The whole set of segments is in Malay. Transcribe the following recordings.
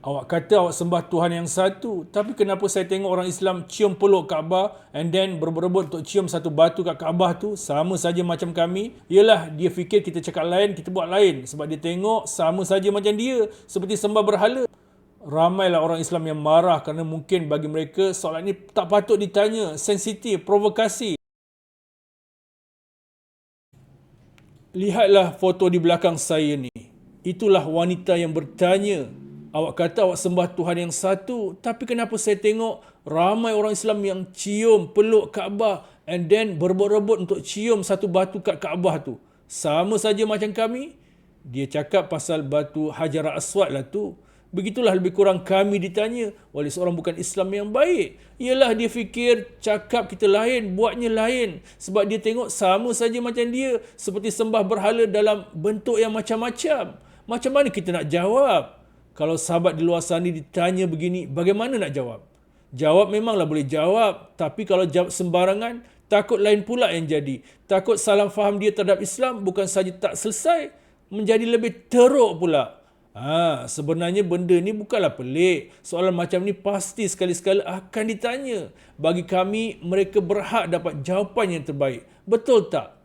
Awak kata awak sembah Tuhan yang satu, tapi kenapa saya tengok orang Islam cium peluk Kaabah and then berebut-rebut untuk cium satu batu kat Kaabah tu sama saja macam kami? Yalah, dia fikir kita cakap lain, kita buat lain sebab dia tengok sama saja macam dia, seperti sembah berhala. Ramailah orang Islam yang marah kerana mungkin bagi mereka soalan ini tak patut ditanya, sensitif, provokasi. Lihatlah foto di belakang saya ni. Itulah wanita yang bertanya Awak kata awak sembah Tuhan yang satu, tapi kenapa saya tengok ramai orang Islam yang cium, peluk Kaabah and then berebut-rebut untuk cium satu batu kat Kaabah tu. Sama saja macam kami. Dia cakap pasal batu Hajar Aswad lah tu. Begitulah lebih kurang kami ditanya oleh seorang bukan Islam yang baik. Ialah dia fikir cakap kita lain, buatnya lain. Sebab dia tengok sama saja macam dia. Seperti sembah berhala dalam bentuk yang macam-macam. Macam mana kita nak jawab? Kalau sahabat di luar sana ditanya begini, bagaimana nak jawab? Jawab memanglah boleh jawab, tapi kalau jawab sembarangan, takut lain pula yang jadi. Takut salah faham dia terhadap Islam bukan saja tak selesai, menjadi lebih teruk pula. Ha, sebenarnya benda ni bukanlah pelik. Soalan macam ni pasti sekali-sekala akan ditanya. Bagi kami, mereka berhak dapat jawapan yang terbaik. Betul tak?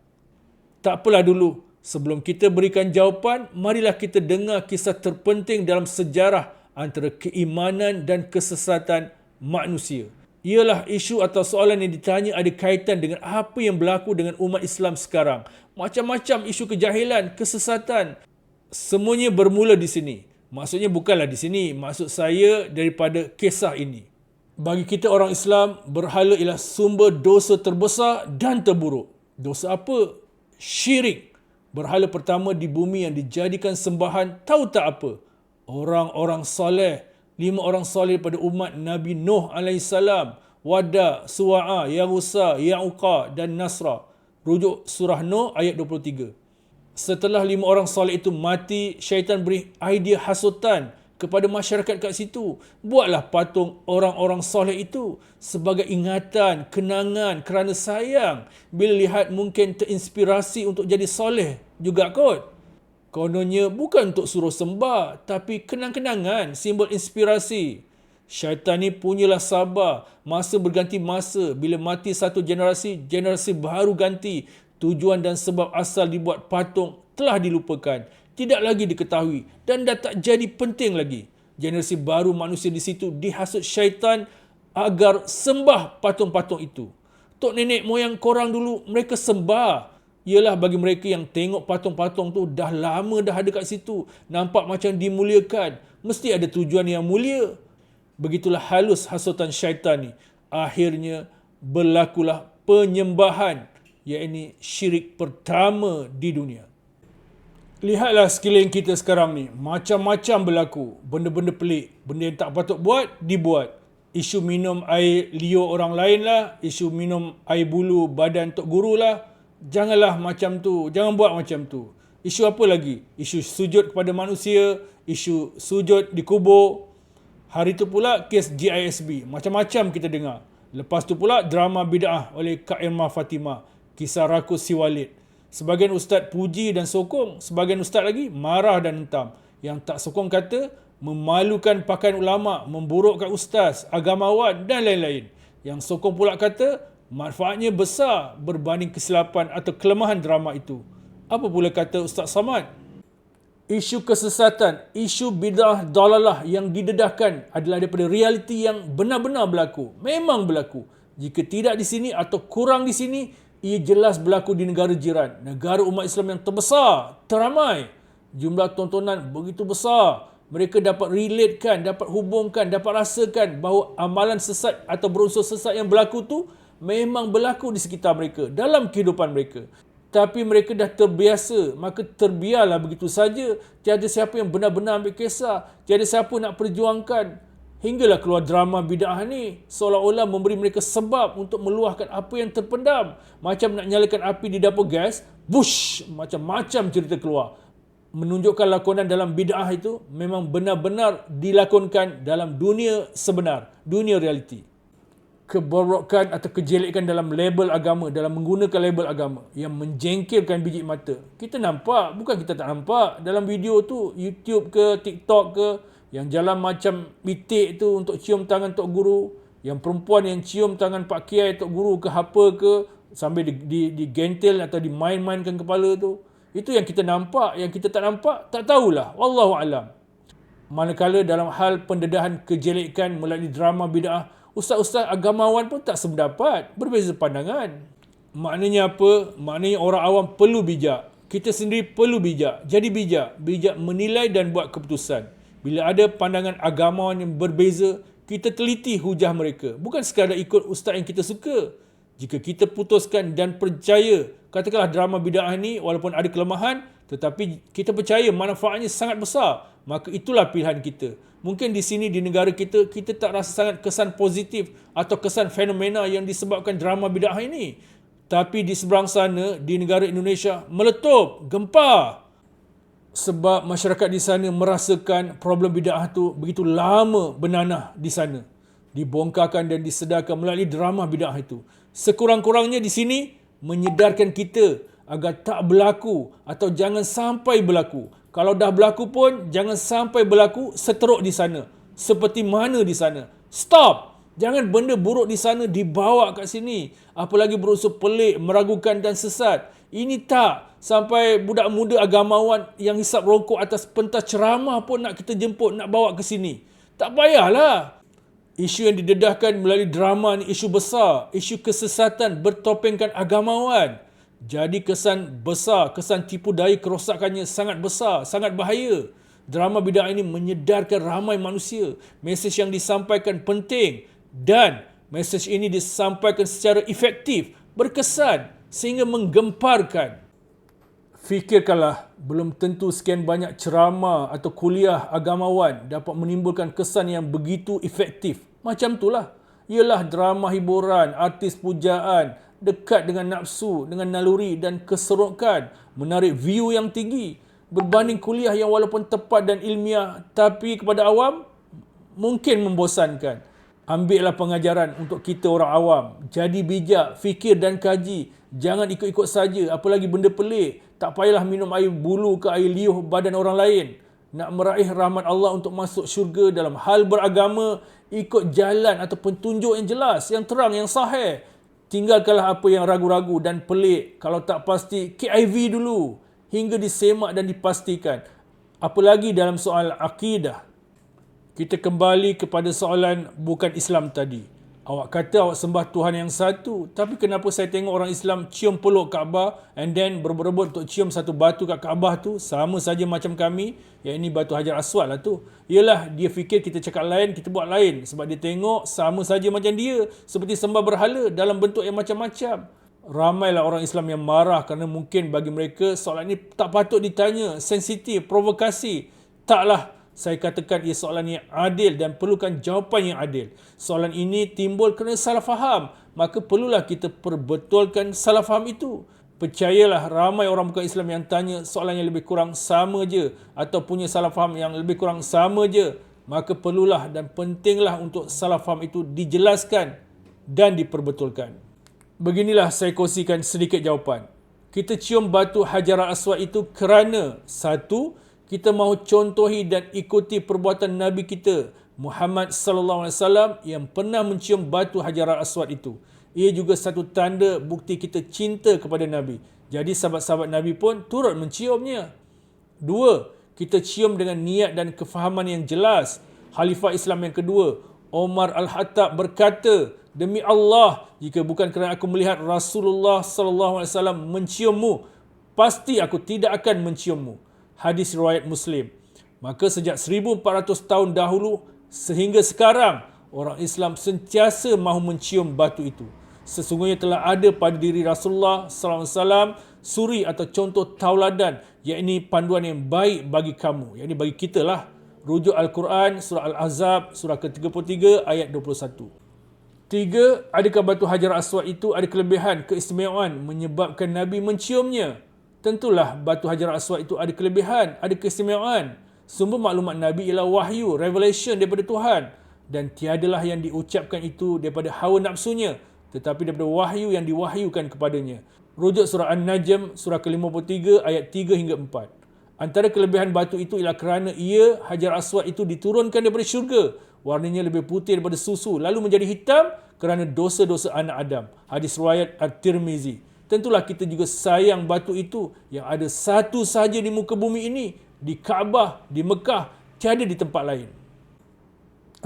Tak apalah dulu. Sebelum kita berikan jawapan, marilah kita dengar kisah terpenting dalam sejarah antara keimanan dan kesesatan manusia. Ialah isu atau soalan yang ditanya ada kaitan dengan apa yang berlaku dengan umat Islam sekarang. Macam-macam isu kejahilan, kesesatan. Semuanya bermula di sini. Maksudnya bukanlah di sini. Maksud saya daripada kisah ini. Bagi kita orang Islam, berhala ialah sumber dosa terbesar dan terburuk. Dosa apa? Syirik. Berhala pertama di bumi yang dijadikan sembahan tahu tak apa? Orang-orang soleh. Lima orang soleh pada umat Nabi Nuh AS. Wada, Suwa'a, Yahusa, Ya'uqa dan Nasra. Rujuk surah Nuh ayat 23. Setelah lima orang soleh itu mati, syaitan beri idea hasutan kepada masyarakat kat situ. Buatlah patung orang-orang soleh itu sebagai ingatan, kenangan kerana sayang. Bila lihat mungkin terinspirasi untuk jadi soleh juga kot. Kononnya bukan untuk suruh sembah tapi kenang-kenangan, simbol inspirasi. Syaitan ni punyalah sabar. Masa berganti masa. Bila mati satu generasi, generasi baru ganti. Tujuan dan sebab asal dibuat patung telah dilupakan tidak lagi diketahui dan dah tak jadi penting lagi. Generasi baru manusia di situ dihasut syaitan agar sembah patung-patung itu. Tok nenek moyang korang dulu mereka sembah. Ialah bagi mereka yang tengok patung-patung tu dah lama dah ada kat situ. Nampak macam dimuliakan. Mesti ada tujuan yang mulia. Begitulah halus hasutan syaitan ni. Akhirnya berlakulah penyembahan. Iaitu syirik pertama di dunia. Lihatlah sekeliling kita sekarang ni. Macam-macam berlaku. Benda-benda pelik. Benda yang tak patut buat, dibuat. Isu minum air liur orang lain lah. Isu minum air bulu badan Tok Guru lah. Janganlah macam tu. Jangan buat macam tu. Isu apa lagi? Isu sujud kepada manusia. Isu sujud di kubur. Hari tu pula kes GISB. Macam-macam kita dengar. Lepas tu pula drama bid'ah oleh Kak Irma Fatimah. Kisah rakus si Walid. Sebagian ustaz puji dan sokong, sebagian ustaz lagi marah dan hentam. Yang tak sokong kata memalukan pakaian ulama, memburukkan ustaz, agamawan dan lain-lain. Yang sokong pula kata manfaatnya besar berbanding kesilapan atau kelemahan drama itu. Apa pula kata Ustaz Samad? Isu kesesatan, isu bidah dalalah yang didedahkan adalah daripada realiti yang benar-benar berlaku. Memang berlaku. Jika tidak di sini atau kurang di sini, ia jelas berlaku di negara jiran. Negara umat Islam yang terbesar, teramai. Jumlah tontonan begitu besar. Mereka dapat relatekan, dapat hubungkan, dapat rasakan bahawa amalan sesat atau berunsur sesat yang berlaku tu memang berlaku di sekitar mereka, dalam kehidupan mereka. Tapi mereka dah terbiasa, maka terbiarlah begitu saja. Tiada siapa yang benar-benar ambil kisah. Tiada siapa nak perjuangkan. Hinggalah keluar drama bid'ah ni seolah-olah memberi mereka sebab untuk meluahkan apa yang terpendam. Macam nak nyalakan api di dapur gas, bush, macam-macam cerita keluar. Menunjukkan lakonan dalam bid'ah itu memang benar-benar dilakonkan dalam dunia sebenar, dunia realiti. Keborokan atau kejelekan dalam label agama, dalam menggunakan label agama yang menjengkelkan biji mata. Kita nampak, bukan kita tak nampak. Dalam video tu, YouTube ke, TikTok ke, yang jalan macam pitik tu untuk cium tangan Tok Guru, yang perempuan yang cium tangan Pak Kiai Tok Guru ke apa ke sambil di, di, di gentil atau dimain-mainkan kepala tu. Itu yang kita nampak, yang kita tak nampak, tak tahulah. Wallahu alam. Manakala dalam hal pendedahan kejelekan melalui drama bid'ah, ustaz-ustaz agamawan pun tak sependapat, berbeza pandangan. Maknanya apa? Maknanya orang awam perlu bijak. Kita sendiri perlu bijak. Jadi bijak. Bijak menilai dan buat keputusan. Bila ada pandangan agamawan yang berbeza, kita teliti hujah mereka. Bukan sekadar ikut ustaz yang kita suka. Jika kita putuskan dan percaya, katakanlah drama bid'ah ini walaupun ada kelemahan, tetapi kita percaya manfaatnya sangat besar, maka itulah pilihan kita. Mungkin di sini di negara kita, kita tak rasa sangat kesan positif atau kesan fenomena yang disebabkan drama bid'ah ini. Tapi di seberang sana, di negara Indonesia, meletup, gempa. Sebab masyarakat di sana merasakan problem bid'ah itu begitu lama benanah di sana. Dibongkarkan dan disedarkan melalui drama bid'ah itu sekurang-kurangnya di sini menyedarkan kita agar tak berlaku atau jangan sampai berlaku. Kalau dah berlaku pun jangan sampai berlaku seteruk di sana. Seperti mana di sana? Stop! Jangan benda buruk di sana dibawa kat sini. Apalagi berusaha pelik, meragukan dan sesat. Ini tak sampai budak muda agamawan yang hisap rokok atas pentas ceramah pun nak kita jemput, nak bawa ke sini. Tak payahlah. Isu yang didedahkan melalui drama ni isu besar, isu kesesatan bertopengkan agamawan. Jadi kesan besar, kesan tipu daya kerosakannya sangat besar, sangat bahaya. Drama bidang ini menyedarkan ramai manusia. Mesej yang disampaikan penting dan mesej ini disampaikan secara efektif, berkesan sehingga menggemparkan. Fikirkanlah, belum tentu sekian banyak ceramah atau kuliah agamawan dapat menimbulkan kesan yang begitu efektif. Macam itulah. Ialah drama hiburan, artis pujaan, dekat dengan nafsu, dengan naluri dan keserokan, menarik view yang tinggi. Berbanding kuliah yang walaupun tepat dan ilmiah tapi kepada awam, mungkin membosankan. Ambillah pengajaran untuk kita orang awam. Jadi bijak, fikir dan kaji. Jangan ikut-ikut saja, apalagi benda pelik. Tak payahlah minum air bulu ke air liuh badan orang lain. Nak meraih rahmat Allah untuk masuk syurga dalam hal beragama, ikut jalan atau petunjuk yang jelas, yang terang, yang sahih. Tinggalkanlah apa yang ragu-ragu dan pelik. Kalau tak pasti, KIV dulu. Hingga disemak dan dipastikan. Apalagi dalam soal akidah. Kita kembali kepada soalan bukan Islam tadi. Awak kata awak sembah Tuhan yang satu, tapi kenapa saya tengok orang Islam cium peluk Kaabah and then berebut-rebut untuk cium satu batu kat Kaabah tu sama saja macam kami, yang ini batu Hajar Aswad lah tu. Ialah dia fikir kita cakap lain, kita buat lain sebab dia tengok sama saja macam dia, seperti sembah berhala dalam bentuk yang macam-macam. Ramailah orang Islam yang marah kerana mungkin bagi mereka soalan ini tak patut ditanya, sensitif, provokasi. Taklah saya katakan ia soalan yang adil dan perlukan jawapan yang adil. Soalan ini timbul kerana salah faham. Maka perlulah kita perbetulkan salah faham itu. Percayalah ramai orang bukan Islam yang tanya soalan yang lebih kurang sama je atau punya salah faham yang lebih kurang sama je. Maka perlulah dan pentinglah untuk salah faham itu dijelaskan dan diperbetulkan. Beginilah saya kongsikan sedikit jawapan. Kita cium batu Hajar Aswad itu kerana satu, kita mahu contohi dan ikuti perbuatan Nabi kita Muhammad sallallahu alaihi wasallam yang pernah mencium batu Hajar Aswad itu. Ia juga satu tanda bukti kita cinta kepada Nabi. Jadi sahabat-sahabat Nabi pun turut menciumnya. Dua, kita cium dengan niat dan kefahaman yang jelas. Khalifah Islam yang kedua, Omar Al-Hattab berkata, Demi Allah, jika bukan kerana aku melihat Rasulullah sallallahu alaihi wasallam menciummu, pasti aku tidak akan menciummu hadis riwayat Muslim. Maka sejak 1400 tahun dahulu sehingga sekarang orang Islam sentiasa mahu mencium batu itu. Sesungguhnya telah ada pada diri Rasulullah sallallahu alaihi wasallam suri atau contoh tauladan yakni panduan yang baik bagi kamu yakni bagi kita lah rujuk Al-Quran surah Al-Azab surah ke-33 ayat 21 Tiga, adakah batu Hajar Aswad itu ada kelebihan, keistimewaan menyebabkan Nabi menciumnya? Tentulah batu Hajar Aswad itu ada kelebihan, ada keistimewaan. Sumber maklumat Nabi ialah wahyu, revelation daripada Tuhan. Dan tiadalah yang diucapkan itu daripada hawa nafsunya, tetapi daripada wahyu yang diwahyukan kepadanya. Rujuk surah An-Najm, surah ke-53, ayat 3 hingga 4. Antara kelebihan batu itu ialah kerana ia, Hajar Aswad itu diturunkan daripada syurga. Warnanya lebih putih daripada susu lalu menjadi hitam kerana dosa-dosa anak Adam. Hadis riwayat At-Tirmizi. Tentulah kita juga sayang batu itu yang ada satu saja di muka bumi ini, di Kaabah, di Mekah, tiada di tempat lain.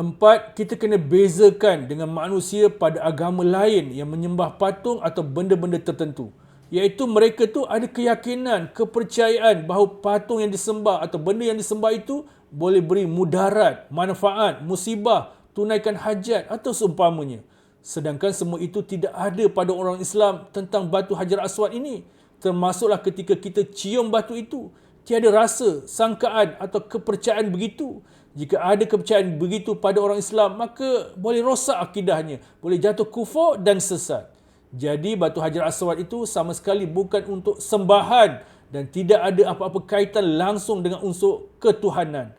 Empat, kita kena bezakan dengan manusia pada agama lain yang menyembah patung atau benda-benda tertentu. Iaitu mereka tu ada keyakinan, kepercayaan bahawa patung yang disembah atau benda yang disembah itu boleh beri mudarat, manfaat, musibah, tunaikan hajat atau seumpamanya. Sedangkan semua itu tidak ada pada orang Islam tentang batu Hajar Aswad ini. Termasuklah ketika kita cium batu itu. Tiada rasa, sangkaan atau kepercayaan begitu. Jika ada kepercayaan begitu pada orang Islam, maka boleh rosak akidahnya, boleh jatuh kufur dan sesat. Jadi batu Hajar Aswad itu sama sekali bukan untuk sembahan dan tidak ada apa-apa kaitan langsung dengan unsur ketuhanan.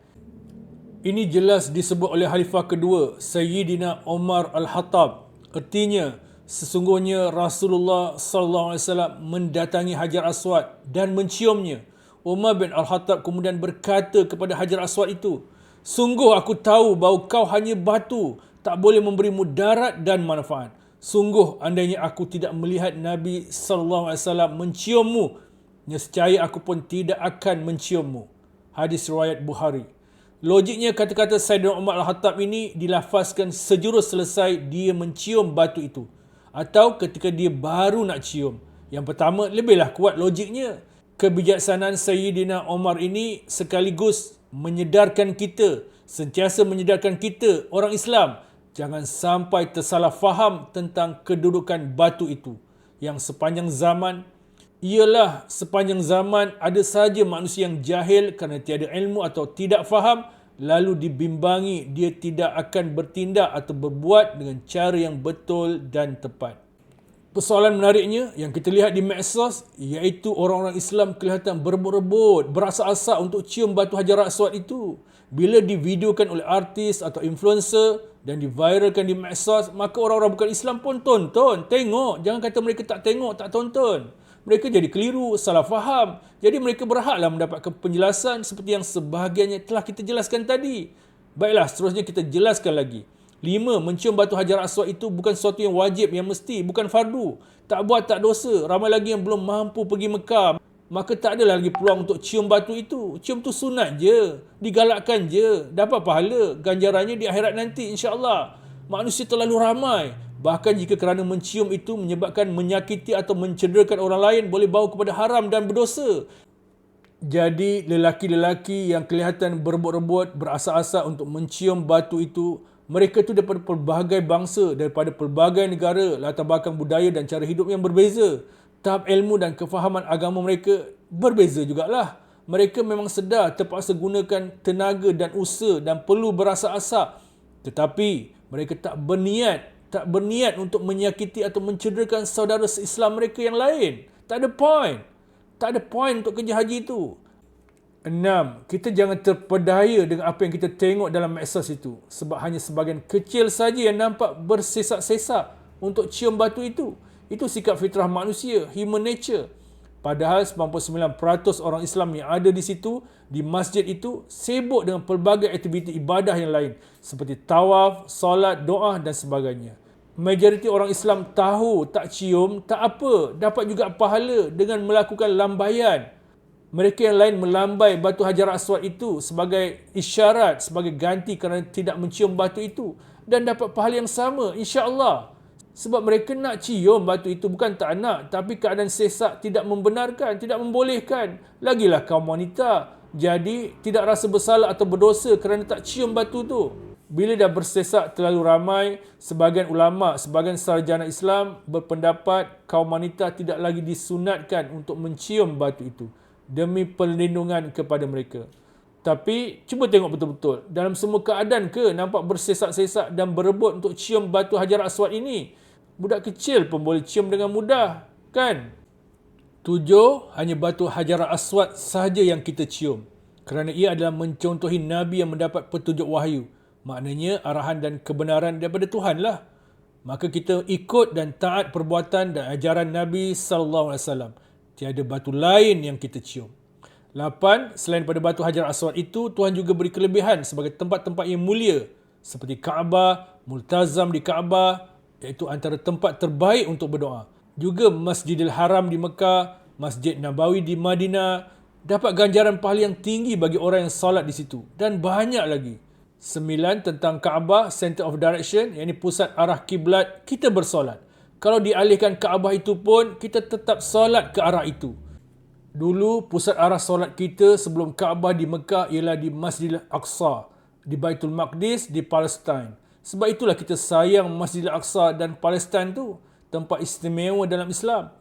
Ini jelas disebut oleh Khalifah kedua, Sayyidina Omar Al-Hattab. Artinya, sesungguhnya Rasulullah sallallahu alaihi wasallam mendatangi Hajar Aswad dan menciumnya. Umar bin Al-Hattab kemudian berkata kepada Hajar Aswad itu, Sungguh aku tahu bahawa kau hanya batu, tak boleh memberi mudarat dan manfaat. Sungguh andainya aku tidak melihat Nabi sallallahu alaihi wasallam menciummu, nescaya aku pun tidak akan menciummu. Hadis riwayat Bukhari. Logiknya kata-kata Sayyidina Umar Al-Hattab ini dilafazkan sejurus selesai dia mencium batu itu atau ketika dia baru nak cium. Yang pertama lebihlah kuat logiknya. Kebijaksanaan Sayyidina Umar ini sekaligus menyedarkan kita, sentiasa menyedarkan kita orang Islam jangan sampai tersalah faham tentang kedudukan batu itu yang sepanjang zaman ialah sepanjang zaman ada saja manusia yang jahil kerana tiada ilmu atau tidak faham lalu dibimbangi dia tidak akan bertindak atau berbuat dengan cara yang betul dan tepat. Persoalan menariknya yang kita lihat di medsos iaitu orang-orang Islam kelihatan berebut-rebut, berasa-asa untuk cium batu hajar aswad itu. Bila divideokan oleh artis atau influencer dan diviralkan di medsos, maka orang-orang bukan Islam pun tonton, tengok. Jangan kata mereka tak tengok, tak tonton. Mereka jadi keliru, salah faham. Jadi mereka berhaklah mendapatkan penjelasan seperti yang sebahagiannya telah kita jelaskan tadi. Baiklah, seterusnya kita jelaskan lagi. Lima, mencium batu hajar aswad itu bukan sesuatu yang wajib, yang mesti, bukan fardu. Tak buat, tak dosa. Ramai lagi yang belum mampu pergi Mekah. Maka tak adalah lagi peluang untuk cium batu itu. Cium tu sunat je. Digalakkan je. Dapat pahala. Ganjarannya di akhirat nanti insyaAllah. Manusia terlalu ramai. Bahkan jika kerana mencium itu menyebabkan menyakiti atau mencederakan orang lain boleh bawa kepada haram dan berdosa. Jadi lelaki-lelaki yang kelihatan berebut-rebut berasa-asa untuk mencium batu itu mereka itu daripada pelbagai bangsa, daripada pelbagai negara, latar belakang budaya dan cara hidup yang berbeza. Tahap ilmu dan kefahaman agama mereka berbeza jugalah. Mereka memang sedar terpaksa gunakan tenaga dan usaha dan perlu berasa asa. Tetapi mereka tak berniat, tak berniat untuk menyakiti atau mencederakan saudara seislam mereka yang lain. Tak ada point. Tak ada point untuk kerja haji itu. Enam, kita jangan terpedaya dengan apa yang kita tengok dalam medsos itu. Sebab hanya sebahagian kecil saja yang nampak bersesak-sesak untuk cium batu itu. Itu sikap fitrah manusia, human nature. Padahal 99% orang Islam yang ada di situ, di masjid itu, sibuk dengan pelbagai aktiviti ibadah yang lain. Seperti tawaf, solat, doa dan sebagainya. Majoriti orang Islam tahu tak cium, tak apa. Dapat juga pahala dengan melakukan lambaian mereka yang lain melambai batu hajar aswad itu sebagai isyarat, sebagai ganti kerana tidak mencium batu itu dan dapat pahala yang sama insya-Allah. Sebab mereka nak cium batu itu bukan tak nak tapi keadaan sesak tidak membenarkan, tidak membolehkan. Lagilah kaum wanita jadi tidak rasa bersalah atau berdosa kerana tak cium batu itu. Bila dah bersesak terlalu ramai, sebagian ulama, sebagian sarjana Islam berpendapat kaum wanita tidak lagi disunatkan untuk mencium batu itu demi perlindungan kepada mereka. Tapi cuba tengok betul-betul. Dalam semua keadaan ke nampak bersesak-sesak dan berebut untuk cium batu hajar aswad ini? Budak kecil pun boleh cium dengan mudah, kan? Tujuh, hanya batu hajar aswad sahaja yang kita cium. Kerana ia adalah mencontohi Nabi yang mendapat petunjuk wahyu. Maknanya arahan dan kebenaran daripada Tuhan lah. Maka kita ikut dan taat perbuatan dan ajaran Nabi sallallahu alaihi wasallam. Tiada batu lain yang kita cium. Lapan, selain pada batu Hajar Aswad itu, Tuhan juga beri kelebihan sebagai tempat-tempat yang mulia seperti Kaabah, Multazam di Kaabah, iaitu antara tempat terbaik untuk berdoa. Juga Masjidil Haram di Mekah, Masjid Nabawi di Madinah, dapat ganjaran pahala yang tinggi bagi orang yang salat di situ. Dan banyak lagi. Sembilan, tentang Kaabah, Center of Direction, yang ini pusat arah kiblat, kita bersolat. Kalau dialihkan Kaabah itu pun, kita tetap solat ke arah itu. Dulu pusat arah solat kita sebelum Kaabah di Mekah ialah di Masjidil Aqsa, di Baitul Maqdis di Palestin. Sebab itulah kita sayang Masjidil Aqsa dan Palestin tu, tempat istimewa dalam Islam.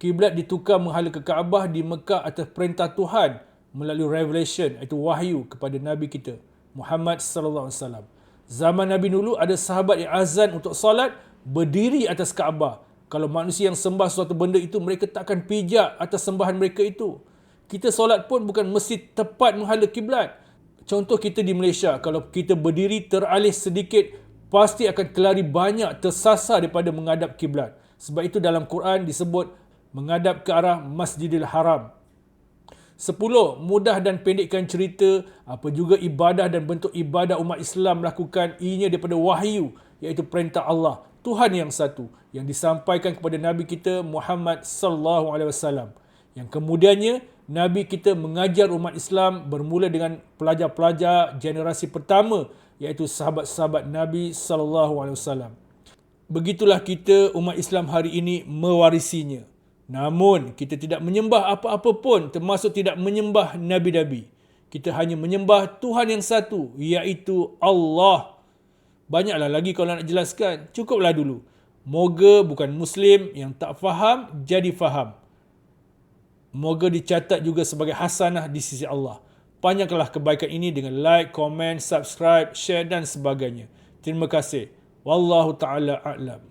Kiblat ditukar menghala ke Kaabah di Mekah atas perintah Tuhan melalui revelation iaitu wahyu kepada nabi kita Muhammad sallallahu alaihi wasallam. Zaman Nabi dulu ada sahabat yang azan untuk solat berdiri atas Kaabah kalau manusia yang sembah suatu benda itu, mereka takkan pijak atas sembahan mereka itu. Kita solat pun bukan mesti tepat menghala kiblat. Contoh kita di Malaysia, kalau kita berdiri teralih sedikit, pasti akan kelari banyak tersasar daripada menghadap kiblat. Sebab itu dalam Quran disebut menghadap ke arah Masjidil Haram. Sepuluh, mudah dan pendekkan cerita apa juga ibadah dan bentuk ibadah umat Islam lakukan ianya daripada wahyu iaitu perintah Allah. Tuhan yang satu yang disampaikan kepada Nabi kita Muhammad sallallahu alaihi wasallam. Yang kemudiannya Nabi kita mengajar umat Islam bermula dengan pelajar-pelajar generasi pertama iaitu sahabat-sahabat Nabi sallallahu alaihi wasallam. Begitulah kita umat Islam hari ini mewarisinya. Namun kita tidak menyembah apa-apa pun termasuk tidak menyembah nabi-nabi. Kita hanya menyembah Tuhan yang satu iaitu Allah Banyaklah lagi kalau nak jelaskan. Cukuplah dulu. Moga bukan Muslim yang tak faham, jadi faham. Moga dicatat juga sebagai hasanah di sisi Allah. Banyaklah kebaikan ini dengan like, komen, subscribe, share dan sebagainya. Terima kasih. Wallahu ta'ala a'lam.